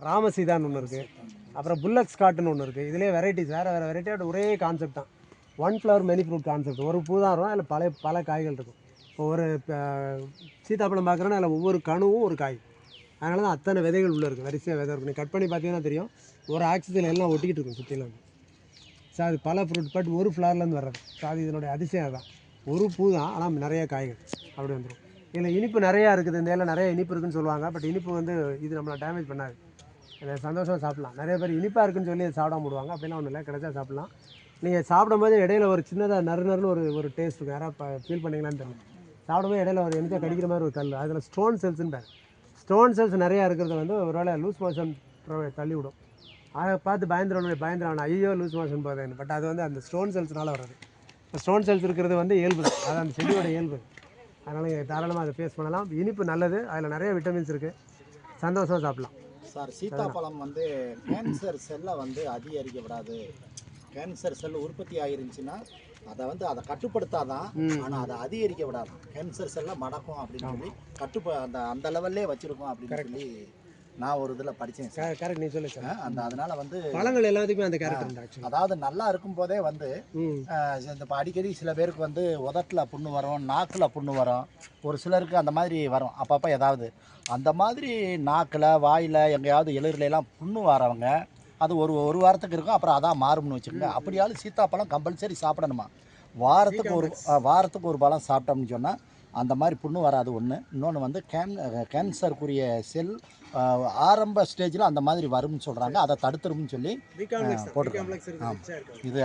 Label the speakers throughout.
Speaker 1: ராமசீதான்னு ஒன்று இருக்குது அப்புறம் புல்லட் ஸ்காட்னு ஒன்று இருக்குது இதுலேயே வெரைட்டிஸ் வேறு வேறு வெரைட்டியோட ஒரே கான்செப்ட் தான். One flower many fruit concept ஒரு பூ தான் இருக்கும் அதில் பல பல காய்கள் இருக்கும். இப்போ ஒரு அஹ், சீத்தாப்பழம் பார்க்குறோன்னா அதில் ஒவ்வொரு கணுவும் ஒரு காய். அதனால தான் அத்தனை விதைகள் உள்ளே இருக்குது வரிசையாக விதை இருக்கும் நீங்கள் கட் பண்ணி பார்த்தீங்கன்னா தெரியும் ஒரு ஆக்சிஜன் எல்லாம் ஒட்டிக்கிட்டு இருக்கும் சுற்றிலாம் வந்து ஸோ அது பல ஃப்ரூட் பட் ஒரு ஃப்ளவர்லேருந்து வர்றது. ஸோ அது இதனுடைய அதிசயம் அதுதான். ஒரு பூ தான் ஆனால் நிறைய காய்கள் அப்படி வந்துடும் இதில் இனிப்பு நிறையா இருக்குது. இந்த இதில் நிறைய இனிப்பு இருக்குதுன்னு சொல்லுவாங்க. பட் இனிப்பு வந்து இது நம்மளை டேமேஜ் பண்ணாது. இதை சந்தோஷமாக சாப்பிட்லாம். நிறைய பேர் இனிப்பாக இருக்குன்னு சொல்லி அதை சாப்பிடாம விடுவாங்க. அப்படிலாம் ஒன்றும் இல்லை கிடைச்சா சாப்பிட்லாம். நீங்கள் சாப்பிடும்போது இடையில ஒரு சின்னதாக நறு நறுன்னு ஒரு ஒரு டேஸ்ட் இருக்கும். யாராவது ஃபீல் பண்ணீங்களான்னு தெரியல. சாப்பிடும்போது இடையில ஒரு எனக்கு கடிக்கிற மாதிரி ஒரு கல். அதில் ஸ்டோன் செல்ஸ்ன்னு ஸ்டோன் செல்ஸ் நிறையா இருக்கிறது வந்து ஒரு வேளை லூஸ் மோஷன் தள்ளி விடும் அதை பார்த்து பயந்துடணும் பயந்துடணும் ஐயோ லூஸ் மோஷன் போதேன்னு பட் அது வந்து அந்த ஸ்டோன் செல்ஸ்னால வர்றது. ஸ்டோன் செல்ஸ் இருக்கிறது வந்து இயல்பு. தான். அது அந்த செடியோட இயல்பு. அதனால் நீங்கள் தாராளமாக அதை ஃபேஸ் பண்ணலாம். இனிப்பு நல்லது. அதில் நிறைய விட்டமின்ஸ் இருக்குது சந்தோஷமாக சாப்பிட்லாம்.
Speaker 2: சார் சீதாப்பழம் வந்து கேன்சர் செல்லை வந்து அதிகரிக்க விடாது. கேன்சர் செல் உற்பத்தி ஆயிருந்துச்சுன்னா அதை வந்து அதை கட்டுப்படுத்தாதான் ஆனால் அதை அதிகரிக்க விடாது கேன்சர் செல்லை மடக்கும் அப்படின்னு சொல்லி கட்டுப்ப அந்த அந்த லெவல்லே வச்சிருக்கோம் அப்படின்னு சொல்லி நான் ஒரு இதில் படித்தேன் சார்
Speaker 1: கரெக்ட் நீ சொல்லு சார்
Speaker 2: அந்த அதனால வந்து
Speaker 1: பழங்கள் எல்லாத்துக்குமே அந்த கேரக்டர்
Speaker 2: அதாவது நல்லா இருக்கும் போதே வந்து இந்த இப்போ அடிக்கடி சில பேருக்கு வந்து உதட்டில் புண்ணு வரும் நாக்கில் புண்ணு வரும். ஒரு சிலருக்கு அந்த மாதிரி வரும். அப்பப்போ ஏதாவது. அந்த மாதிரி நாக்கில் வாயில் எங்கேயாவது எல்லாம் புண்ணு வரவங்க அது ஒரு ஒரு வாரத்துக்கு இருக்கும் அப்புறம் அதான் மாறும்னு வச்சுக்கோங்க. அப்படியாலும் சீத்தாப்பழம் கம்பல்சரி சாப்பிடணுமா? வாரத்துக்கு ஒரு வாரத்துக்கு ஒரு பழம் சாப்பிட்டோம்னு சொன்னால் அந்த மாதிரி புண்ணு வராது ஒன்று இன்னொன்று வந்து கேன் கேன்சருக்குரிய செல் ஆரம்ப ஸ்டேஜில் அந்த மாதிரி வரும்னு சொல்கிறாங்க அதை தடுத்துரும்னு சொல்லி போட்டிருக்காங்க. இது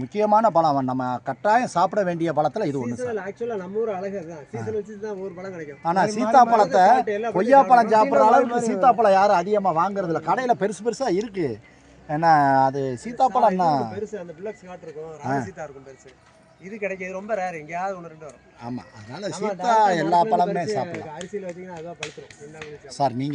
Speaker 2: முக்கியமான பழம். நம்ம கட்டாயம் சாப்பிட வேண்டிய பழத்தில் இது ஒன்று
Speaker 1: ஆக்சுவலாக நம்ம ஊர் அழகு தான். சீசன் வச்சு தான் ஒரு பழம் கிடைக்கும்.
Speaker 2: ஆனால் சீத்தாப்பழத்தை
Speaker 1: மாறி எல்லா
Speaker 2: கொய்யாப்பழம் சாப்பிட்ற அளவுக்கு சீத்தாப்பழம் யாரும் அதிகமாக வாங்குறது இல்லை கடையில் பெருசு பெருசாக இருக்குது ஏன்னா அது சீத்தாப்பழம்
Speaker 1: பெருசு அந்த இது கிடைக்கும் இது ரொம்ப ரேர் எங்கேயாவது ஒன்று ரெண்டு வரும்.
Speaker 2: ஆமாம் அதனால
Speaker 1: ஆ
Speaker 2: எல்லா
Speaker 1: மரத்துல இருந்து
Speaker 2: பழமே
Speaker 1: பறிச்சு
Speaker 2: சாப்பிடலாம்.
Speaker 1: அரிசியில் வச்சீங்கன்னா அதுதான் பழுத்துரும்.
Speaker 2: சார் நீங்கள்